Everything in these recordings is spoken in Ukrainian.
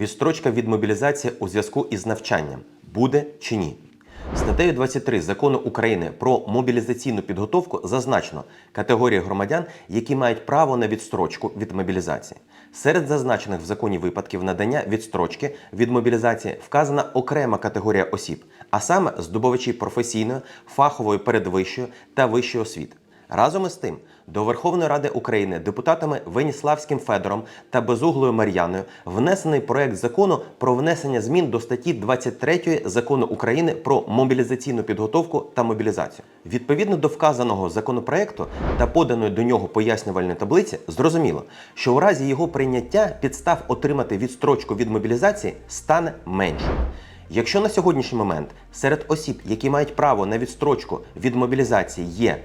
Відстрочка від мобілізації у зв'язку із навчанням буде чи ні? Статтею 23 закону України про мобілізаційну підготовку зазначено категорії громадян, які мають право на відстрочку від мобілізації. Серед зазначених в законі випадків надання відстрочки від мобілізації вказана окрема категорія осіб, а саме здобувачі професійної, фахової передвищої та вищої освіти. Разом із тим, до Верховної Ради України депутатами Веніславським Федором та Безуглою Мар'яною внесений проект закону про внесення змін до статті 23 закону України про мобілізаційну підготовку та мобілізацію. Відповідно до вказаного законопроекту та поданої до нього пояснювальної таблиці, зрозуміло, що у разі його прийняття підстав отримати відстрочку від мобілізації стане менше. Якщо на сьогоднішній момент серед осіб, які мають право на відстрочку від мобілізації, є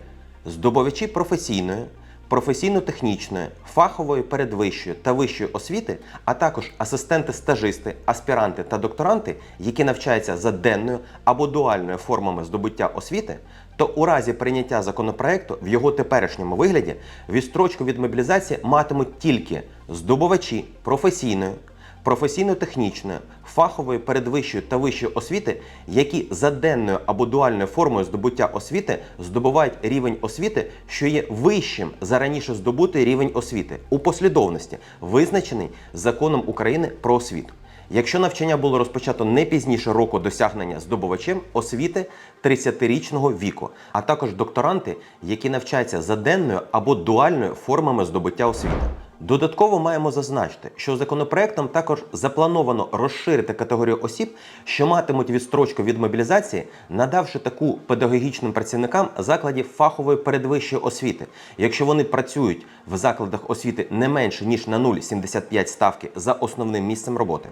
здобувачі професійної, професійно-технічної, фахової передвищої та вищої освіти, а також асистенти-стажисти, аспіранти та докторанти, які навчаються за денною або дуальною формами здобуття освіти, то у разі прийняття законопроекту в його теперішньому вигляді відстрочку від мобілізації матимуть тільки здобувачі професійної, професійно-технічної, фахової передвищої та вищої освіти, які за денною або дуальною формою здобуття освіти здобувають рівень освіти, що є вищим за раніше здобутий рівень освіти у послідовності, визначений законом України про освіту. Якщо навчання було розпочато не пізніше року досягнення здобувачем освіти 30-річного віку, а також докторанти, які навчаються за денною або дуальною формами здобуття освіти. Додатково маємо зазначити, що законопроектом також заплановано розширити категорію осіб, що матимуть відстрочку від мобілізації, надавши таку педагогічним працівникам закладів фахової передвищої освіти, якщо вони працюють в закладах освіти не менше ніж на 0,75 ставки за основним місцем роботи.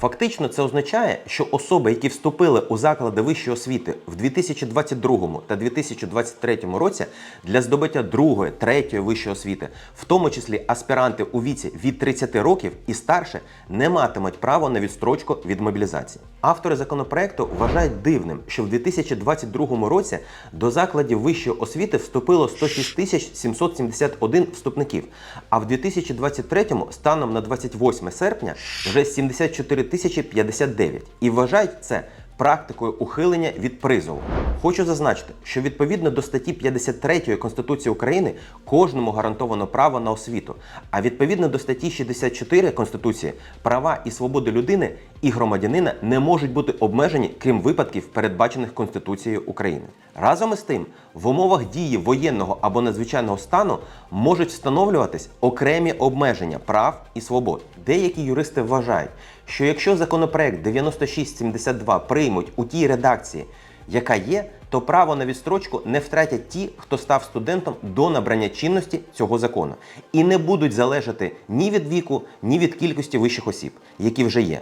Фактично, це означає, що особи, які вступили у заклади вищої освіти в 2022 та 2023 році для здобуття другої, третьої вищої освіти, в тому числі аспіранти у віці від 30 років і старше, не матимуть права на відстрочку від мобілізації. Автори законопроекту вважають дивним, що в 2022 році до закладів вищої освіти вступило 106 тисяч 771 вступників, а в 2023 станом на 28 серпня вже 74 тисячі 59 і вважають це практикою ухилення від призову. Хочу зазначити, що відповідно до статті 53 Конституції України кожному гарантовано право на освіту, а відповідно до статті 64 Конституції права і свободи людини і громадянина не можуть бути обмежені, крім випадків, передбачених Конституцією України. Разом із тим, в умовах дії воєнного або надзвичайного стану можуть встановлюватись окремі обмеження прав і свобод. Деякі юристи вважають, що якщо законопроект 9672 приймуть у тій редакції, яка є, то право на відстрочку не втратять ті, хто став студентом до набрання чинності цього закону, і не будуть залежати ні від віку, ні від кількості вищих осіб, які вже є.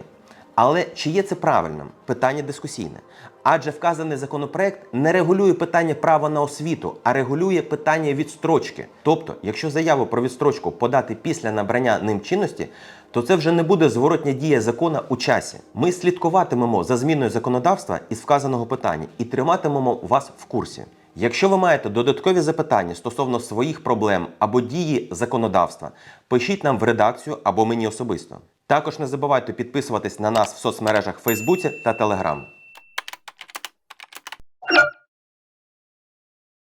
Але чи є це правильним? Питання дискусійне. Адже вказаний законопроект не регулює питання права на освіту, а регулює питання відстрочки. Тобто, якщо заяву про відстрочку подати після набрання ним чинності, то це вже не буде зворотня дія закона у часі. Ми слідкуватимемо за зміною законодавства із вказаного питання і триматимемо вас в курсі. Якщо ви маєте додаткові запитання стосовно своїх проблем або дії законодавства, пишіть нам в редакцію або мені особисто. Також не забувайте підписуватись на нас в соцмережах Фейсбуці та Телеграм.